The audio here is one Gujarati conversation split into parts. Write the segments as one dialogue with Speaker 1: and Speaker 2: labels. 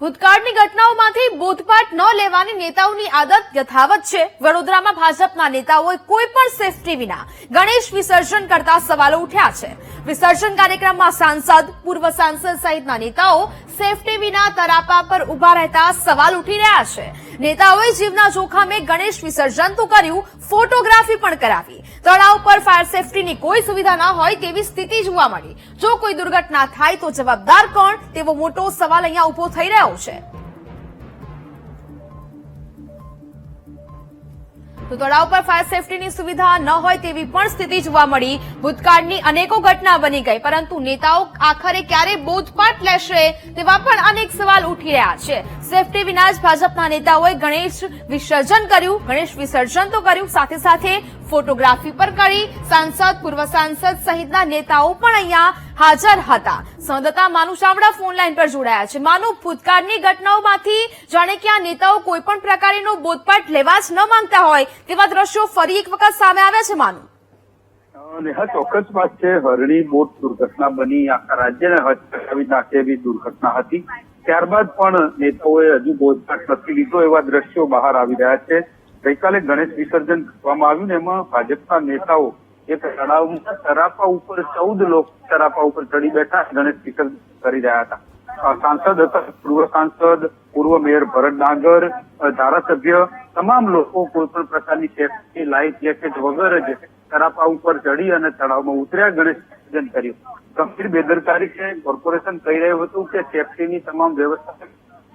Speaker 1: ભૂતકાળની ઘટનાઓમાંથી બોધપાઠ ન લેવાની નેતાઓની આદત યથાવત છે. વડોદરામાં ભાજપના નેતાઓએ કોઈ પણ સેફટી વિના ગણેશ વિસર્જન કરતા સવાલો ઉઠ્યા છે. વિસર્જન કાર્યક્રમમાં સાંસદ, પૂર્વ સાંસદ સહિતના નેતાઓ સેફટી વિના તરાપા પર ઊભા રહેતા સવાલ ઉઠી રહ્યા છે. નેતાઓએ જીવના જોખમે ગણેશ વિસર્જન તો કર્યું, ફોટોગ્રાફી પણ કરાવી. તળાવ પર ફાયર સેફટીની કોઈ સુવિધા ન હોય તેવી સ્થિતિ જોવા મળી. જો કોઈ દુર્ઘટના થાય તો જવાબદાર કોણ? તેવો મોટો સવાલ અહીંયા ઊભો થઈ રહ્યો છે. તળાવ પર ફાયર સેફટીની સુવિધા ન હોય તેવી પણ સ્થિતિ જોવા મળી. ભૂતકાળની અનેકો ઘટના બની ગઈ, પરંતુ નેતાઓ આખરે ક્યારે બોધપાઠ લેશે તેવા પણ અનેક સવાલ ઉઠી રહ્યા છે. સેફટી વિના જ ભાજપના નેતાઓએ ગણેશ વિસર્જન કર્યું, ગણેશ વિસર્જન તો કર્યું, સાથે સાથે ફોટોગ્રાફી પર કરી. સાંસદ, પૂર્વ સાંસદ સહિતના નેતાઓ પણ અહીંયા હાજર હતા. સંવાદદાતા માનુ ચાવડા ફોન લાઈન પર જોડાયા છે. માનુ, ભૂતકાળની ઘટનાઓમાંથી જાણે કે આ નેતાઓ કોઈ પણ પ્રકારનો બોધપાઠ લેવા જ ન માંગતા હોય તેવા દ્રશ્યો ફરી એક વખત સામે આવ્યા છે, માનુ.
Speaker 2: નેહા, ચોક્કસ વાત છે. હરણી બોટ દુર્ઘટના બની. આખા રાજ્યને હચકાવી નાખે એવી દુર્ઘટના હતી. ત્યારબાદ પણ નેતાઓએ હજુ બોધપાઠ નથી લીધો એવા દ્રશ્યો બહાર આવી રહ્યા છે. ગઈકાલે ગણેશ વિસર્જન કરવામાં આવ્યું ને એમાં ભાજપના નેતાઓ એક તળાવમાં તરાપા ઉપર ચૌદ લોકો તરાપા ઉપર ચડી બેઠા ગણેશ વિસર્જન કરી રહ્યા હતા. સાંસદ હતા, પૂર્વ સાંસદ, પૂર્વ મેયર ભરત ડાંગર, ધારાસભ્ય, તમામ લોકો કોઈ પણ પ્રકારની સેફટી લાઈફ જેકેટ વગર જ તરાપા ઉપર ચડી અને તળાવમાં ઉતર્યા ગણેશ વિસર્જન કર્યું. ગંભીર બેદરકારી છે, કોર્પોરેશન કહી રહ્યું હતું કે સેફટીની તમામ વ્યવસ્થા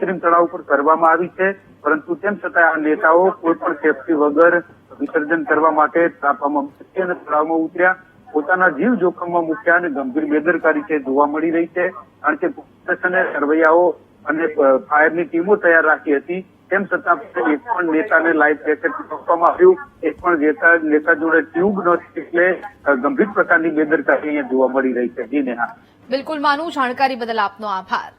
Speaker 2: કૃત્રિમ તળાવ ઉપર કરવામાં આવી છે. પરંતુ તેમ છતાં આ નેતાઓ કોઈ સેફટી વગર વિસર્જન કરવા માટે તરાપામાં મૂકી અને તળાવમાં ઉતર્યા. પોતાના જીવ જોખમમાં મૂક્યા અને ગંભીર બેદરકારી છે જોવા મળી રહી છે. કારણ કે કોર્પોરેશને સરવૈયાઓ અને ફાયરની ટીમો તૈયાર રાખી હતી. તેમ છતાં એક પણ નેતાને લાઈફ જેકેટ આપવામાં આવ્યું. એક પણ નેતા નેતા જોડે ટ્યુબ નહોતી એટલે ગંભીર પ્રકારની બેદરકારી અહીંયા જોવા મળી રહી છે. જી નેહા.
Speaker 1: બિલકુલ, માનું, જાણકારી બદલ આપનો આભાર.